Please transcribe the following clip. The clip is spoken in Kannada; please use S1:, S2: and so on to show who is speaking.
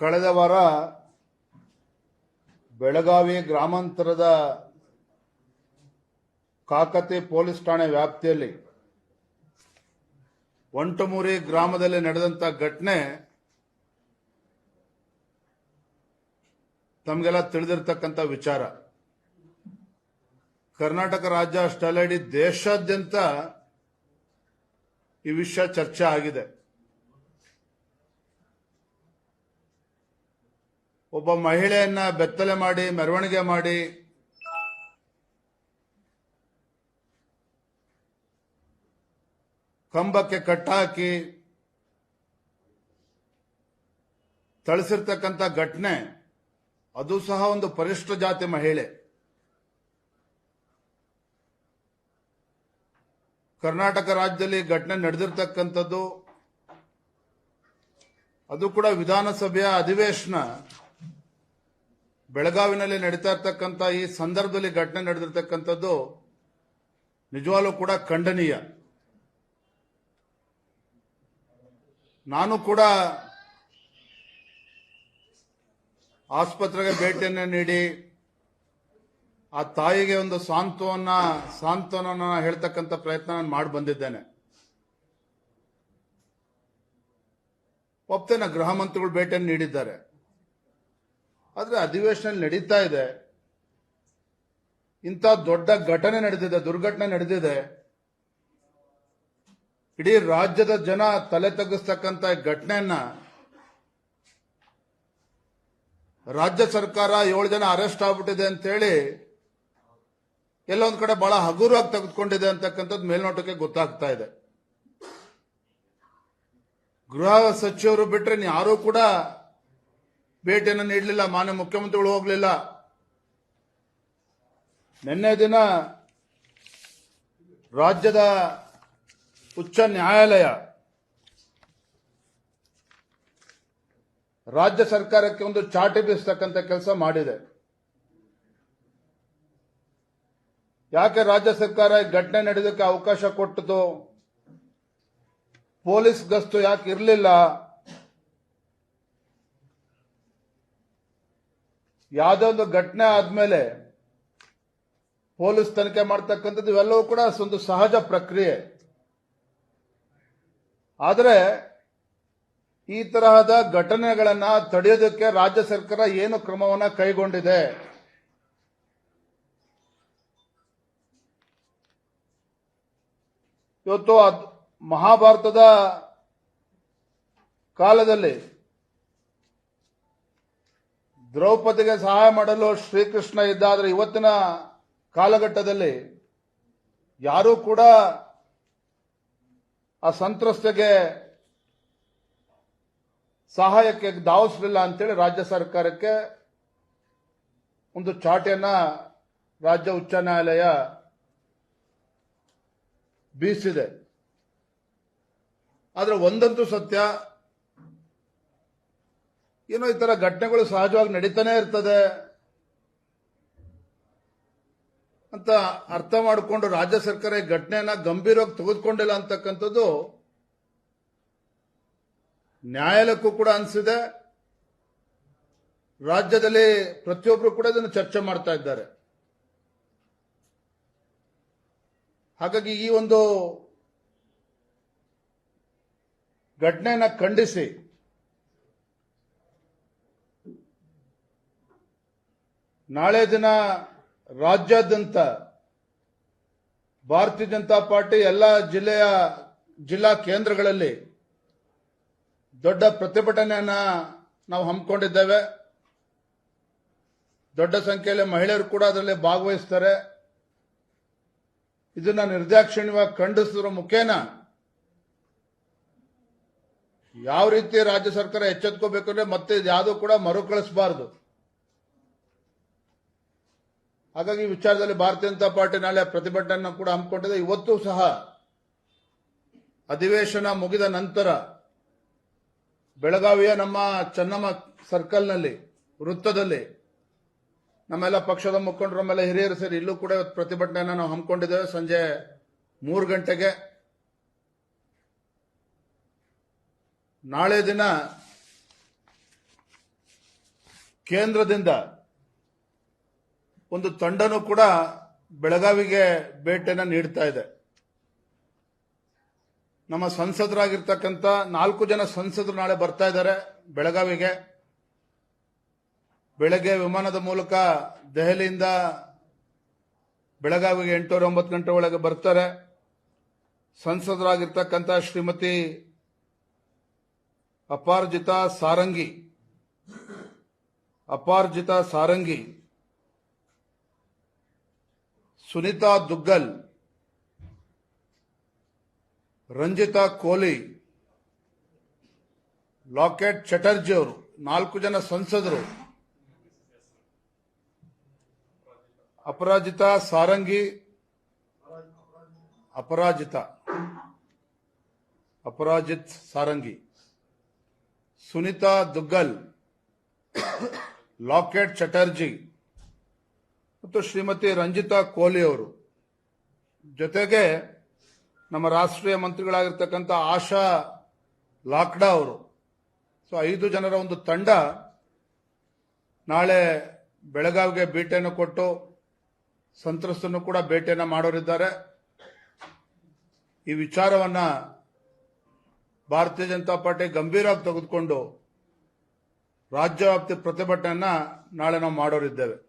S1: ಕಳೆದ ವಾರ ಬೆಳಗಾವಿ ಗ್ರಾಮಾಂತರದ ಕಾಕತಿ ಪೊಲೀಸ್ ಠಾಣೆ ವ್ಯಾಪ್ತಿಯಲ್ಲಿ ಒಂಟಮೂರಿ ಗ್ರಾಮದಲ್ಲಿ ನಡೆದಂತ ಘಟನೆ ತಮಗೆಲ್ಲ ತಿಳಿದಿರ್ತಕ್ಕಂಥ ವಿಚಾರ. ಕರ್ನಾಟಕ ರಾಜ್ಯ ಅಷ್ಟೇ ಇಡೀ ದೇಶಾದ್ಯಂತ ಈ ವಿಷಯ ಚರ್ಚೆ ಆಗಿದೆ. ಒಬ್ಬ ಮಹಿಳೆಯನ್ನ ಬೆತ್ತಲೆ ಮಾಡಿ, ಮೆರವಣಿಗೆ ಮಾಡಿ, ಕಂಬಕ್ಕೆ ಕಟ್ಟಾಕಿ ತಳಿಸಿರ್ತಕ್ಕಂಥ ಘಟನೆ, ಅದು ಸಹ ಒಂದು ಪರಿಷ್ಠ ಜಾತಿ ಮಹಿಳೆ. ಕರ್ನಾಟಕ ರಾಜ್ಯದಲ್ಲಿ ಘಟನೆ ನಡೆದಿರ್ತಕ್ಕಂಥದ್ದು, ಅದು ಕೂಡ ವಿಧಾನಸಭೆಯ ಅಧಿವೇಶನ. ಬೆಳಗಾವಿನಲ್ಲಿ ನಡೀತಾ ಇರ್ತಕ್ಕಂಥ ಈ ಸಂದರ್ಭದಲ್ಲಿ ಘಟನೆ ನಡೆದಿರ್ತಕ್ಕಂಥದ್ದು ನಿಜವಾಗ್ಲೂ ಕೂಡ ಖಂಡನೀಯ. ನಾನು ಕೂಡ ಆಸ್ಪತ್ರೆಗೆ ಭೇಟಿಯನ್ನು ನೀಡಿ, ಆ ತಾಯಿಗೆ ಒಂದು ಸಾಂತ್ವನ ಸಾಂತ್ವನ ಹೇಳ್ತಕ್ಕಂಥ ಪ್ರಯತ್ನ ನಾನು ಮಾಡಿ ಬಂದಿದ್ದೇನೆ. ಒಪ್ತೇನೆ, ಗೃಹ ಮಂತ್ರಿಗಳು ಭೇಟಿಯನ್ನು ನೀಡಿದ್ದಾರೆ. ಆದ್ರೆ ಅಧಿವೇಶನ ನಡೀತಾ ಇದೆ. ಇಂಥ ದೊಡ್ಡ ಘಟನೆ ನಡೆದಿದೆ ದುರ್ಘಟನೆ ನಡೆದಿದೆ ಇಡೀ ರಾಜ್ಯದ ಜನ ತಲೆ ತಗ್ಗಿಸ್ತಕ್ಕಂಥ ಘಟನೆಯನ್ನ ರಾಜ್ಯ ಸರ್ಕಾರ ಏಳು ಜನ ಅರೆಸ್ಟ್ ಆಗ್ಬಿಟ್ಟಿದೆ ಅಂತ ಹೇಳಿ ಎಲ್ಲೊಂದ್ ಕಡೆ ಬಹಳ ಹಗುರವಾಗಿ ತೆಗೆದುಕೊಂಡಿದೆ ಅಂತಕ್ಕಂಥದ್ದು ಮೇಲ್ನೋಟಕ್ಕೆ ಗೊತ್ತಾಗ್ತಾ ಇದೆ. ಗೃಹ ಸಚಿವರು ಬಿಟ್ರೆ ಯಾರೂ ಕೂಡ ಭೇಟಿಯನ್ನು ನೀಡಲಿಲ್ಲ, ಮಾನ್ಯ ಮುಖ್ಯಮಂತ್ರಿಗಳು ಹೋಗಲಿಲ್ಲ. ನಿನ್ನೆ ದಿನ ರಾಜ್ಯದ ಉಚ್ಚ ನ್ಯಾಯಾಲಯ ರಾಜ್ಯ ಸರ್ಕಾರಕ್ಕೆ ಒಂದು ಚಾಟಿ ಬೀಸ್ತಕ್ಕಂಥ ಕೆಲಸ ಮಾಡಿದೆ. ಯಾಕೆ ರಾಜ್ಯ ಸರ್ಕಾರ ಘಟನೆ ನಡೆಯೋದಕ್ಕೆ ಅವಕಾಶ ಕೊಟ್ಟದು ಪೊಲೀಸ್ ಗಸ್ತು ಯಾಕೆ ಇರಲಿಲ್ಲ? ಯಾವುದೋ ಒಂದು ಘಟನೆ ಆದ್ಮೇಲೆ ಪೊಲೀಸ್ ತನಿಖೆ ಮಾಡ್ತಕ್ಕಂಥದ್ದು ಇವೆಲ್ಲವೂ ಕೂಡ ಒಂದು ಸಹಜ ಪ್ರಕ್ರಿಯೆ. ಆದರೆ ಈ ತರಹದ ಘಟನೆಗಳನ್ನ ತಡೆಯೋದಕ್ಕೆ ರಾಜ್ಯ ಸರ್ಕಾರ ಏನು ಕ್ರಮವನ್ನ ಕೈಗೊಂಡಿದೆ? ಇವತ್ತು ಮಹಾಭಾರತದ ಕಾಲದಲ್ಲಿ ದ್ರೌಪದಿಗೆ ಸಹಾಯ ಮಾಡಲು ಶ್ರೀಕೃಷ್ಣ ಇದ್ದಾದರೆ ಇವತ್ತಿನ ಕಾಲಘಟ್ಟದಲ್ಲಿ ಯಾರೂ ಕೂಡ ಆ ಸಂತ್ರಸ್ತೆಗೆ ಸಹಾಯಕ್ಕೆ ಧಾವಿಸಲಿಲ್ಲ ಅಂತೇಳಿ ರಾಜ್ಯ ಸರ್ಕಾರಕ್ಕೆ ಒಂದು ಚಾಟಿಯನ್ನ ರಾಜ್ಯ ಉಚ್ಚ ನ್ಯಾಯಾಲಯ ಬೀಸಿದೆ. ಆದರೆ ಒಂದಂತೂ ಸತ್ಯ ಏನೋ ಈ ತರ ಘಟನೆಗಳು ಸಹಜವಾಗಿ ನಡೀತಾನೆ ಇರ್ತದೆ ಅಂತ ಅರ್ಥ ಮಾಡಿಕೊಂಡು ರಾಜ್ಯ ಸರ್ಕಾರ ಈ ಘಟನೆಯನ್ನ ಗಂಭೀರವಾಗಿ ತೆಗೆದುಕೊಂಡಿಲ್ಲ ಅಂತಕ್ಕಂಥದ್ದು ನ್ಯಾಯಾಲಯಕ್ಕೂ ಕೂಡ ಅನಿಸಿದೆ. ರಾಜ್ಯದಲ್ಲಿ ಪ್ರತಿಯೊಬ್ಬರು ಕೂಡ ಇದನ್ನು ಚರ್ಚೆ ಮಾಡ್ತಾ ಇದ್ದಾರೆ. ಹಾಗಾಗಿ ಈ ಒಂದು ಘಟನೆಯನ್ನ ಖಂಡಿಸಿ ನಾಳೆ ದಿನ ರಾಜ್ಯಾದ್ಯಂತ ಭಾರತೀಯ ಜನತಾ ಪಾರ್ಟಿ ಎಲ್ಲ ಜಿಲ್ಲೆಯ ಜಿಲ್ಲಾ ಕೇಂದ್ರಗಳಲ್ಲಿ ದೊಡ್ಡ ಪ್ರತಿಭಟನೆಯನ್ನ ನಾವು ಹಮ್ಮಿಕೊಂಡಿದ್ದೇವೆ. ದೊಡ್ಡ ಸಂಖ್ಯೆಯಲ್ಲಿ ಮಹಿಳೆಯರು ಕೂಡ ಅದರಲ್ಲಿ ಭಾಗವಹಿಸ್ತಾರೆ. ಇದನ್ನ ನಿರ್ದಾಕ್ಷಿಣ್ಯವಾಗಿ ಖಂಡಿಸಿದ್ರ ಮುಖೇನ ಯಾವ ರೀತಿ ರಾಜ್ಯ ಸರ್ಕಾರ ಎಚ್ಚೆತ್ಕೋಬೇಕು ಅಂದ್ರೆ ಮತ್ತೆ ಯಾವುದೂ ಕೂಡ ಮರುಕಳಿಸಬಾರದು. ಹಾಗಾಗಿ ಈ ವಿಚಾರದಲ್ಲಿ ಭಾರತೀಯ ಜನತಾ ಪಾರ್ಟಿ ನಾಳೆ ಪ್ರತಿಭಟನೆ ಕೂಡ ಹಮ್ಮಿಕೊಂಡಿದೆ. ಇವತ್ತು ಸಹ ಅಧಿವೇಶನ ಮುಗಿದ ನಂತರ ಬೆಳಗಾವಿಯ ನಮ್ಮ ಚೆನ್ನಮ್ಮ ಸರ್ಕಲ್ನಲ್ಲಿ, ವೃತ್ತದಲ್ಲಿ ನಮ್ಮೆಲ್ಲ ಪಕ್ಷದ ಮುಖಂಡರು ನಮ್ಮೆಲ್ಲ ಹಿರಿಯರು ಸೇರಿ ಇಲ್ಲೂ ಕೂಡ ಇವತ್ತು ಪ್ರತಿಭಟನೆಯನ್ನು ನಾವು ಹಮ್ಮಿಕೊಂಡಿದ್ದೇವೆ. ಸಂಜೆ ಮೂರು ಗಂಟೆಗೆ. ನಾಳೆ ದಿನ ಕೇಂದ್ರದಿಂದ ಒಂದು ತಂಡನೂ ಕೂಡ ಬೆಳಗಾವಿಗೆ ಭೇಟಿಯನ್ನು ನೀಡ್ತಾ ಇದೆ. ನಮ್ಮ ಸಂಸದರಾಗಿರ್ತಕ್ಕಂಥ ನಾಲ್ಕು ಜನ ಸಂಸದರು ನಾಳೆ ಬರ್ತಾ ಇದ್ದಾರೆ ಬೆಳಗಾವಿಗೆ. ಬೆಳಗ್ಗೆ ವಿಮಾನದ ಮೂಲಕ ದೆಹಲಿಯಿಂದ ಬೆಳಗಾವಿಗೆ ಎಂಟೂವರೆ ಒಂಬತ್ತು ಗಂಟೆ ಒಳಗೆ ಬರ್ತಾರೆ. ಸಂಸದರಾಗಿರ್ತಕ್ಕಂಥ ಶ್ರೀಮತಿ ಅಪಾರ್ಜಿತಾ ಸಾರಂಗಿ. ಅಪಾರ್ಜಿತಾ ಸಾರಂಗಿ ಸುನೀತಾ ದುಗ್ಗಲ್ ರಂಜಿತಾ ಕೋಲಿ ಲಾಕೆಟ್ ಚಟರ್ಜಿ ಅವರು ನಾಲ್ಕು ಜನ ಸಂಸದರು ಅಪರಾಜಿತಾ ಸಾರಂಗಿ ಅಪರಾಜಿತ ಅಪರಾಜಿತ್ ಸಾರಂಗಿ ಸುನೀತಾ ದುಗ್ಗಲ್ ಲಾಕೆಟ್ ಚಟರ್ಜಿ ಮತ್ತು ಶ್ರೀಮತಿ ರಂಜಿತಾ ಕೋಹ್ಲಿ ಅವರು. ಜೊತೆಗೆ ನಮ್ಮ ರಾಷ್ಟ್ರೀಯ ಮಂತ್ರಿಗಳಾಗಿರ್ತಕ್ಕಂಥ ಆಶಾ ಲಾಕ್ಡಾ ಅವರು. ಸೊ, ಐದು ಜನರ ಒಂದು ತಂಡ ನಾಳೆ ಬೆಳಗಾವಿಗೆ ಭೇಟಿಯನ್ನು ಕೊಟ್ಟು ಸಂತ್ರಸ್ತನ್ನು ಕೂಡ ಭೇಟಿಯನ್ನು ಮಾಡೋರಿದ್ದಾರೆ. ಈ ವಿಚಾರವನ್ನ ಭಾರತೀಯ ಜನತಾ ಪಾರ್ಟಿ ಗಂಭೀರವಾಗಿ ತೆಗೆದುಕೊಂಡು ರಾಜ್ಯವ್ಯಾಪ್ತಿ ಪ್ರತಿಭಟನೆಯನ್ನು ನಾಳೆ ನಾವು ಮಾಡೋರಿದ್ದೇವೆ.